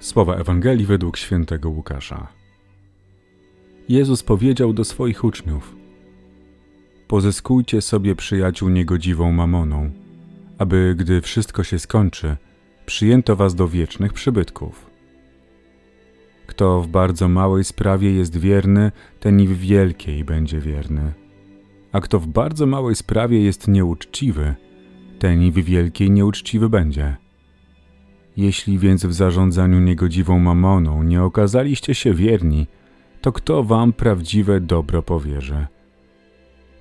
Słowa Ewangelii według świętego Łukasza. Jezus powiedział do swoich uczniów: Pozyskujcie sobie przyjaciół niegodziwą mamoną, aby gdy wszystko się skończy, przyjęto was do wiecznych przybytków. Kto w bardzo małej sprawie jest wierny, ten i w wielkiej będzie wierny. A kto w bardzo małej sprawie jest nieuczciwy, ten i w wielkiej nieuczciwy będzie. Jeśli więc w zarządzaniu niegodziwą mamoną nie okazaliście się wierni, to kto wam prawdziwe dobro powierzy?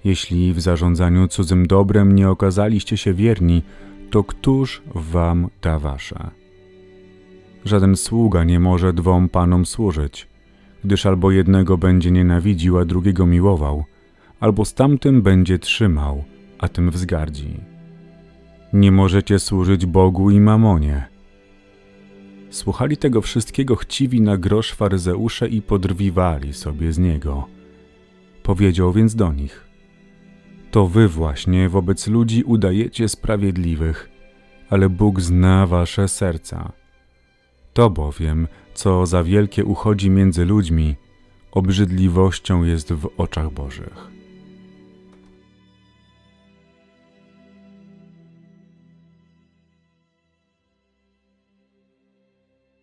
Jeśli w zarządzaniu cudzym dobrem nie okazaliście się wierni, to któż wam da wasze? Żaden sługa nie może dwom panom służyć, gdyż albo jednego będzie nienawidził, a drugiego miłował, albo z tamtym będzie trzymał, a tym wzgardzi. Nie możecie służyć Bogu i mamonie. Słuchali tego wszystkiego chciwi na grosz faryzeusze i podrwiwali sobie z niego. Powiedział więc do nich: To wy właśnie wobec ludzi udajecie sprawiedliwych, ale Bóg zna wasze serca. To bowiem, co za wielkie uchodzi między ludźmi, obrzydliwością jest w oczach Bożych.